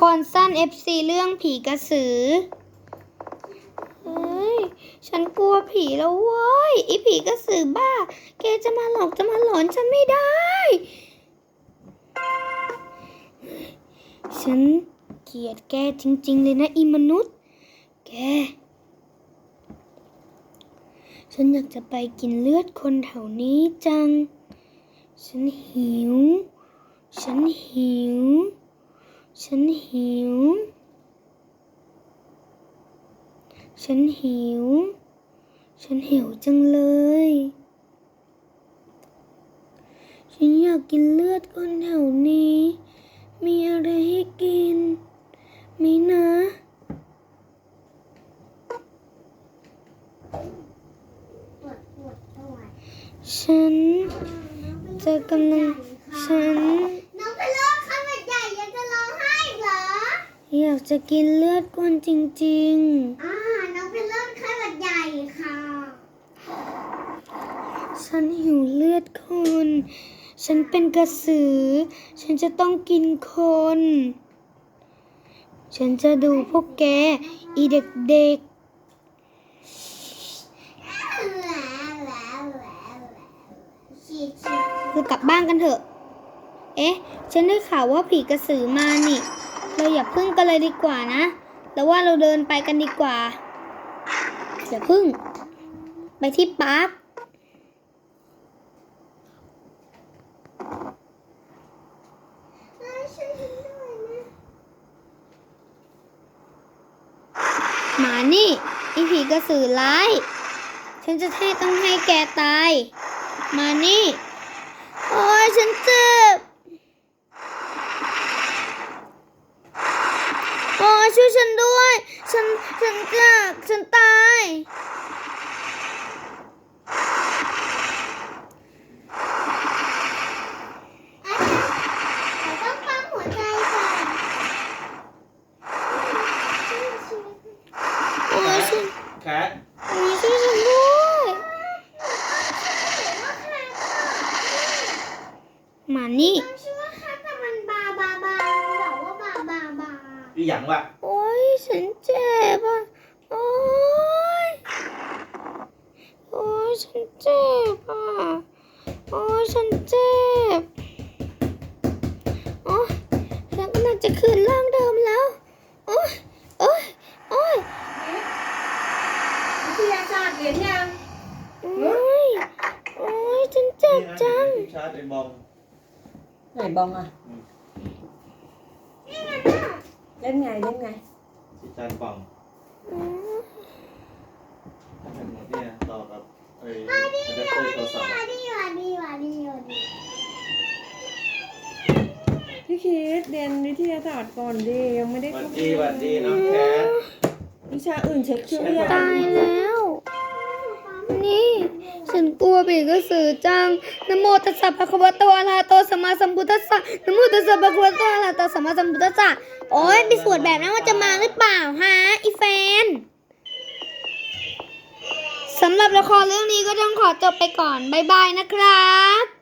คอนสั้น FC เรื่องผีกระสือ เฮ้ย ฉันกลัวผีแล้วเว้ยไอผีกระสือบ้า แกจะมาหลอกจะมาหลอนฉันไม่ได้ ฉันเกลียดแกจริง ๆ เลยนะอีมนุษย์ แก ฉันอยากจะไปกินเลือดคนแถวนี้จัง ฉันหิว ฉันหิว ฉันหิว ฉันหิว ฉันหิวจังเลย ฉันอยากกินเลือดคนแถวนี้ มีอะไรให้กินไหมีนะ ฉันจะกำลัง ฉัน อยากจะกินเลือดคนจริง อ่า น้องเป็นโรคไข้หวัดใหญ่ค่ะ ๆ ฉันหิวเลือดคน ฉันเป็นกระสือ ฉันจะต้องกินคน ฉันจะดูพวกแก อีเด็กๆคือกลับบ้านกันเถอะ เอ๊ะ ฉันได้ข่าวว่าผีกระสือมานี่ เราอย่าพึ่งกันเลยดีกว่านะแล้วว่าเราเดินไปกันดีกว่าอย่าพึ่ง ไปที่ปาร์คหมานี่อีผีกระสือร้าย ฉันจะให้ต้องให้แกตาย มานี่ โอ้ยฉันเจ็บ โอ้ยช่วยฉันด้วย ฉัน ฉันเจ็บฉันตาย ต้องปั๊มหัวใจก่อนโอ้ยฉันแคทโอ้ยช่วยฉันด้วยหมานี่ ต้องชื่อว่า อีหยังวะโอ้ยฉันเจ็บอะโอ้ยโอ้ยฉันเจ็บอะโอ้ยฉันเจ็บโอ้ยฉันกำลังจะคืนร่างเดิมแล้วโอ้ยโอ้ยโอ้ยวิทยาศาสตร์เรียนยังโอ้ยโอ้ยฉันเจ็บจังชาร์จไอ้บอมไหนบองอะ เล่นไงเล่นไงสิจานป่องเนี่ยต่อกับไอ้อะแดปเตอร์โทรศัพท์วาอะดีวาดีวาดีวาดีพี่คิดเรียนวิทยาศาสตร์ก่อนดิยังไม่ได้หวัเข้าดดีหวัดดีน้องแคท วิชาอื่นเช็คชื่อหรือยังตายแล้ว นี่ ฉันกลัวผีกระสือจังนโมตัสสะภะคะวะโตอะระหะโตสัมมาสัมพุทธัสสะนโมตัสสะภะคะวะโตอะระหะโตสัมมาสัมพุทธัสสะโอ้ยไปสวดแบบนั้นมันจะมาหรือเปล่าฮะอีแฟนสำหรับละครเรื่องนี้ก็ต้องขอจบไปก่อน บ๊ายบายนะครับ